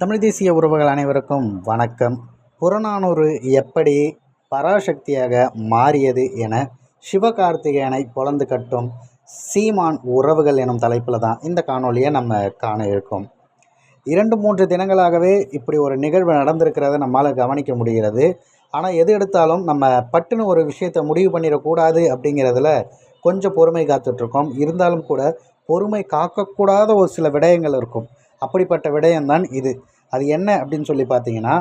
தமிழ் தேசிய உறவுகள் அனைவருக்கும் வணக்கம். புறநானூறு எப்படி பராசக்தியாக மாறியது என சிவகார்த்திகேயனை பொழந்து கட்டும் சீமான் உறவுகள் எனும் தலைப்பில் தான் இந்த காணொலியை நம்ம காண இருக்கோம். இரண்டு மூன்று தினங்களாகவே இப்படி ஒரு நிகழ்வு நடந்திருக்கிறத நம்மால் கவனிக்க முடிகிறது. ஆனால் எது எடுத்தாலும் நம்ம பட்டுன்னு ஒரு விஷயத்தை முடிவு பண்ணிடக்கூடாது அப்படிங்கிறதுல கொஞ்சம் பொறுமை காத்துட்ருக்கோம் இருந்தாலும் கூட பொறுமை காக்கக்கூடாத ஒரு சில விடயங்கள் இருக்கும். அப்படிப்பட்ட விடயம்தான் இது. அது என்ன அப்படின்னு சொல்லி பார்த்தீங்கன்னா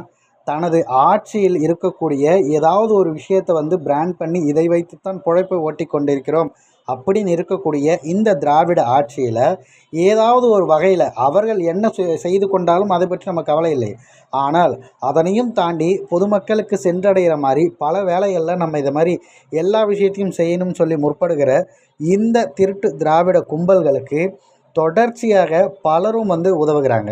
தனது ஆட்சியில் இருக்கக்கூடிய ஏதாவது ஒரு விஷயத்தை வந்து பிராண்ட் பண்ணி இதை வைத்துத்தான் பிழைப்பை ஓட்டி கொண்டிருக்கிறோம் அப்படின்னு இருக்கக்கூடிய இந்த திராவிட ஆட்சியில் ஏதாவது ஒரு வகையில் அவர்கள் என்ன செய்து கொண்டாலும் அதை பற்றி நம்ம கவலை இல்லை. ஆனால் அதனையும் தாண்டி பொதுமக்களுக்கு சென்றடைகிற மாதிரி பல வேலைகளில் நம்ம இதை மாதிரி எல்லா விஷயத்தையும் செய்யணும்னு சொல்லி முற்படுகிற இந்த திருட்டு திராவிட கும்பல்களுக்கு தொடர்ச்சியாக பலரும் வந்து உதவுகிறாங்க.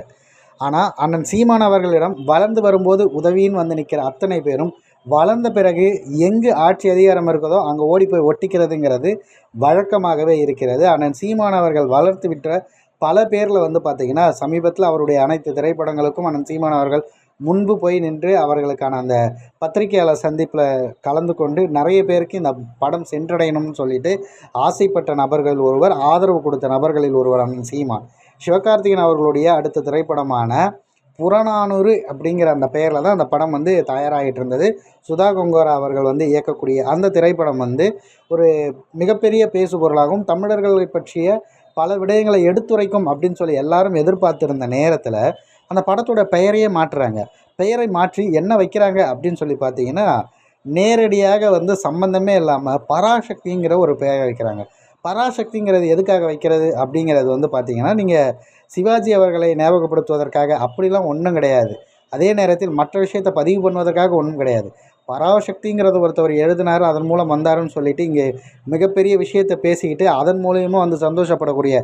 ஆனால் அண்ணன் சீமான் அவர்களிடம் வளர்ந்து வரும்போது உதவின்னு வந்து நிற்கிற அத்தனை பேரும் வளர்ந்த பிறகு எங்கு ஆட்சி அதிகாரம் இருக்குதோ அங்கே ஓடி போய் ஒட்டிக்கிறதுங்கிறது வழக்கமாகவே இருக்கிறது. அண்ணன் சீமான் அவர்கள் வளர்த்து விட்ட பல பேரில் வந்து பார்த்திங்கன்னா சமீபத்தில் அவருடைய அனைத்து திரைப்படங்களுக்கும் அண்ணன் சீமான் அவர்கள் முன்பு போய் நின்று அவர்களுக்கான அந்த பத்திரிகையாளர் சந்திப்பில் கலந்து கொண்டு நிறைய பேருக்கு இந்த படம் சென்றடையணும்னு சொல்லிட்டு ஆசைப்பட்ட நபர்கள் ஒருவர் ஆதரவு கொடுத்த நபர்களில் ஒருவர் சீமான். சிவகார்த்திகன் அவர்களுடைய அடுத்த திரைப்படமான புறநானூறு அப்படிங்கிற அந்த பெயரில் தான் அந்த படம் வந்து தயாராகிட்டு இருந்தது. சுதா கொங்கோரா அவர்கள் வந்து இயக்கக்கூடிய அந்த திரைப்படம் வந்து ஒரு மிகப்பெரிய பேசுபொருளாகவும் தமிழர்களை பற்றிய பல விடயங்களை எடுத்துரைக்கும் அப்படின்னு சொல்லி எல்லாரும் எதிர்பார்த்திருந்த நேரத்தில் அந்த படத்தோட பெயரையே மாற்றுறாங்க. பெயரை மாற்றி என்ன வைக்கிறாங்க அப்படின்னு சொல்லி பார்த்தீங்கன்னா நேரடியாக வந்து சம்பந்தமே இல்லாமல் பராசக்திங்கிற ஒரு பெயரை வைக்கிறாங்க. பராசக்திங்கிறது எதுக்காக வைக்கிறது அப்படிங்கிறது வந்து பார்த்திங்கன்னா நீங்கள் சிவாஜி அவர்களை ஞாபகப்படுத்துவதற்காக அப்படிலாம் ஒன்றும் கிடையாது. அதே நேரத்தில் மற்ற விஷயத்தை பதிவு பண்ணுவதற்காக ஒன்றும் கிடையாது. பராசக்திங்கிறத ஒருத்தவர் எழுதினார் அதன் மூலம் வந்தாருன்னு சொல்லிட்டு இங்கே மிகப்பெரிய விஷயத்தை பேசிக்கிட்டு அதன் மூலயமா வந்து சந்தோஷப்படக்கூடிய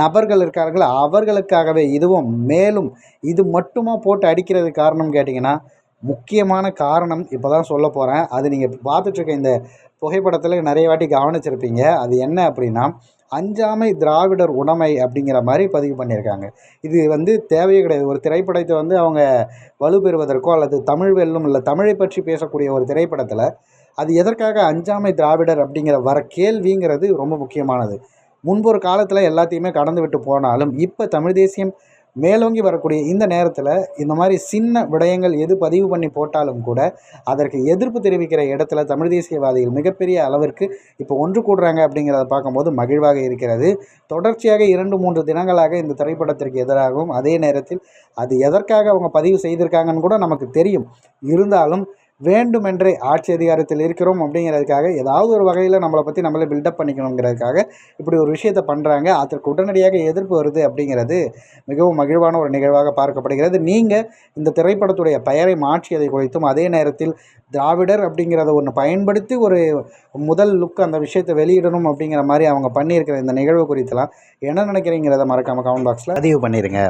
நபர்கள் இருக்கார்கள். அவர்களுக்காகவே இதுவும் மேலும் இது மட்டுமா போட்டு அடிக்கிறது காரணம் கேட்டிங்கன்னா முக்கியமான காரணம் இப்போ தான் சொல்ல போகிறேன் அது நீங்கள் பார்த்துட்ருக்க இந்த புகைப்படத்தில் நிறைய வாட்டி கவனிச்சிருப்பீங்க. அது என்ன அப்படின்னா அஞ்சாமை திராவிடர் உடைமை அப்படிங்கிற மாதிரி பதிவு பண்ணியிருக்காங்க. இது வந்து தேவையே கிடையாது. ஒரு திரைப்படத்தை வந்து அவங்க வலுப்பெறுவதற்கோ அல்லது தமிழ் வெல்லும் இல்லை தமிழை பற்றி பேசக்கூடிய ஒரு திரைப்படத்தில் அது எதற்காக அஞ்சாமை திராவிடர் அப்படிங்கிற வர கேள்விங்கிறது ரொம்ப முக்கியமானது. முன்பு ஒரு காலத்தில் எல்லாத்தையுமே கடந்து விட்டு போனாலும் இப்போ தமிழ் தேசியம் மேலோங்கி வரக்கூடிய இந்த நேரத்தில் இந்த மாதிரி சின்ன விடயங்கள் எது பதிவு பண்ணி போட்டாலும் கூட அதற்கு எதிர்ப்பு தெரிவிக்கிற இடத்துல தமிழ் தேசியவாதிகள் மிகப்பெரிய அளவிற்கு இப்போ ஒன்று கூடுறாங்க அப்படிங்கிறத பார்க்கும்போது மகிழ்வாக இருக்கிறது. தொடர்ச்சியாக இரண்டு மூன்று தினங்களாக இந்த திரைப்படத்திற்கு எதிராகவும் அதே நேரத்தில் அது எதற்காக அவங்க பதிவு செய்திருக்காங்கன்னு கூட நமக்கு தெரியும். இருந்தாலும் வேண்டுமென்றே ஆட்சி அதிகாரத்தில் இருக்கிறோம் அப்படிங்கிறதுக்காக ஏதாவது ஒரு வகையில் நம்மளை பற்றி நம்மளே பில்டப் பண்ணிக்கணுங்கிறதுக்காக இப்படி ஒரு விஷயத்தை பண்ணுறாங்க அதற்கு உடனடியாக எதிர்ப்பு வருது அப்படிங்கிறது மிகவும் மகிழ்வான ஒரு நிகழ்வாக பார்க்கப்படுகிறது. நீங்கள் இந்த திரைப்படத்துடைய பெயரை மாற்றியதை குறித்தும் அதே நேரத்தில் திராவிடர் அப்படிங்கிறத ஒன்று பயன்படுத்தி ஒரு முதல் லுக் அந்த விஷயத்தை வெளியிடணும் அப்படிங்கிற மாதிரி அவங்க பண்ணியிருக்கிற இந்த நிகழ்வு குறித்தெல்லாம் என்ன நினைக்கிறீங்கிறத மறக்காமல் கமெண்ட் பாக்ஸில் பதிவு பண்ணிடுங்க